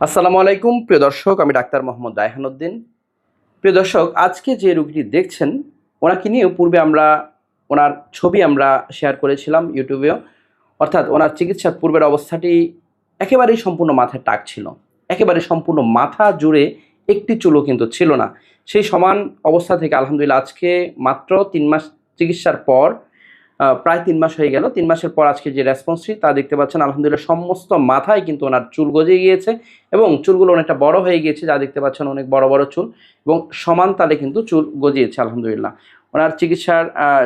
আসসালামু আলাইকুম, প্রিয় দর্শক, আমি ডাক্তার মোহাম্মদ রায়হানুদ্দিন। প্রিয় দর্শক, আজকে যে রোগীটি দেখছেন, ওনাকে নিয়েও পূর্বে আমরা, ওনার ছবি আমরা শেয়ার করেছিলাম ইউটিউবেও। অর্থাৎ ওনার চিকিৎসার পূর্বের অবস্থাটি একেবারেই সম্পূর্ণ মাথায় টাক ছিল। একেবারে সম্পূর্ণ মাথা জুড়ে একটি চুলও কিন্তু ছিল না। সেই সমান অবস্থা থেকে আলহামদুলিল্লাহ আজকে মাত্র তিন মাস চিকিৎসার পর প্রায় তিন মাস হয়ে গেল। তিন মাসের পর আজকে যে রেসপন্সটি তা দেখতে পাচ্ছেন, আলহামদুলিল্লাহ সমস্ত মাথায় কিন্তু ওনার চুল গজে গিয়েছে এবং চুলগুলো অনেকটা বড় হয়ে গিয়েছে, যা দেখতে পাচ্ছেন অনেক বড় বড় চুল এবং সমান তালে কিন্তু চুল গজিয়েছে, আলহামদুলিল্লাহ। ওনার চিকিৎসার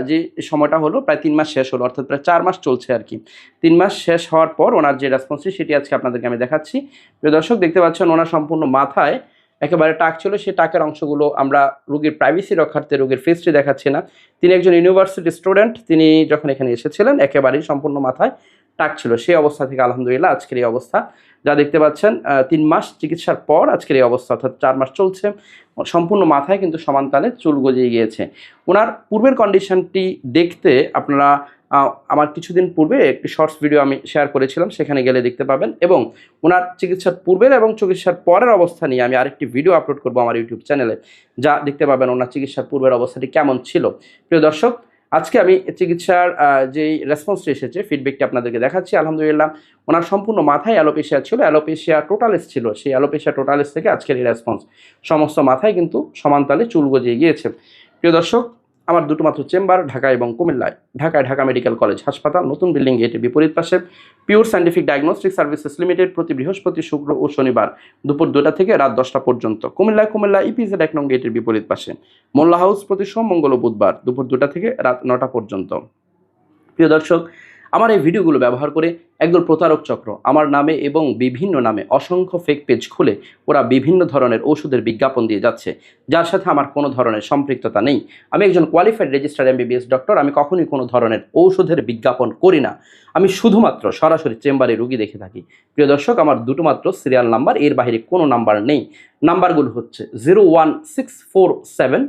যে সময়টা হলো, প্রায় তিন মাস শেষ হলো, অর্থাৎ প্রায় চার মাস চলছে আর কি। তিন মাস শেষ হওয়ার পর ওনার যে রেসপন্সটি সেটি আজকে আপনাদেরকে আমি দেখাচ্ছি। প্রিয় দর্শক, দেখতে পাচ্ছেন ওনার সম্পূর্ণ মাথায় একেবারে টাক ছিল, সেই টাকের অংশগুলো আমরা রুগীর প্রাইভেসি রক্ষার্থে রোগীর ফেসটি দেখাচ্ছি না। তিনি একজন ইউনিভার্সিটি স্টুডেন্ট তিনি যখন এখানে এসেছিলেন, একেবারেই সম্পূর্ণ মাথায় টাক ছিল। সেই অবস্থা থেকে আলহামদুলিল্লাহ আজকের এই অবস্থা। যা দেখতে পাচ্ছেন তিন মাস চিকিৎসার পর আজকের এই অবস্থা, অর্থাৎ চার মাস চলছে। সম্পূর্ণ মাথায় কিন্তু সমানতালে চুল গজিয়ে গিয়েছে। ওনার পূর্বের কন্ডিশনটি দেখতে আপনারা আমার কিছুদিন পূর্বে একটি শর্টস ভিডিও আমি শেয়ার করেছিলাম, সেখানে গেলে দেখতে পাবেন। এবং ওনার চিকিৎসার পূর্বের এবং চিকিৎসার পরের অবস্থা নিয়ে আমি আরেকটি ভিডিও আপলোড করব আমার ইউটিউব চ্যানেলে যা দেখতে পাবেন ওনার চিকিৎসার পূর্বের অবস্থাটি কেমন ছিল। প্রিয় দর্শক আজকে আমি চিকিৎসার যেই রেসপন্সটি এসেছে ফিডব্যাকটি আপনাদেরকে দেখাচ্ছি, আলহামদুলিল্লাহ। ওনার সম্পূর্ণ মাথায় অ্যালোপেশিয়া ছিল অ্যালোপেশিয়া টোটালিস ছিল, সেই অ্যালোপেশিয়া টোটালিস থেকে আজকের এই রেসপন্স সমস্ত মাথায় কিন্তু সমানতালে চুল গজিয়ে গিয়েছে। প্রিয় দর্শক আমার দুটো মাত্র চেম্বার, ঢাকা এবং কুমিল্লায়। ঢাকায় ঢাকা মেডিকেল কলেজ হাসপাতাল, নতুন বিল্ডিং গেটের বিপরীত পাশে। Pure scientific diagnostic services limited প্রতি বৃহস্পতি, শুক্র ও শনিবার দুপুর দুটা থেকে রাত দশটা পর্যন্ত। কুমিল্লায় কুমিল্লা ইপিজেড এক নং গেটের বিপরীত পাশে। মোল্লা হাউস প্রতি সোম, মঙ্গল ও বুধবার দুপুর দুটা থেকে রাত নটা পর্যন্ত। প্রিয় দর্শক আমার এই ভিডিওগুলো ব্যবহার করে একদল প্রতারক চক্র, আমার নামে এবং বিভিন্ন নামে অসংখ্য ফেক পেজ খুলে ওরা বিভিন্ন ধরনের ওষুধের বিজ্ঞাপন দিয়ে যাচ্ছে। যার সাথে আমার কোনো ধরনের সম্পৃক্ততা নেই। আমি একজন কোয়ালিফাইড রেজিস্টার এমবিবিএস ডক্টর আমি কখনোই কোনো ধরনের ঔষধের বিজ্ঞাপন করি না। আমি শুধুমাত্র সরাসরি চেম্বারে রুগী দেখে থাকি। প্রিয় দর্শক, আমার দুটো মাত্র সিরিয়াল নাম্বার এর বাইরে কোনো নাম্বার নেই। নাম্বারগুলো হচ্ছে zero one six four seven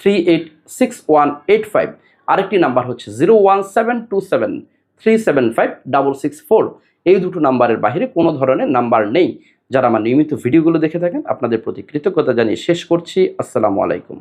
three eight six one eight five আরেকটি নাম্বার হচ্ছে zero one seven two seven three seven five double six four এই দুটো নাম্বারের বাহিরে কোনো ধরনের নাম্বার নেই। যারা আমার নিয়মিত ভিডিওগুলো দেখে থাকেন, আপনাদের প্রতি কৃতজ্ঞতা জানিয়ে শেষ করছি। আসসালামু আলাইকুম।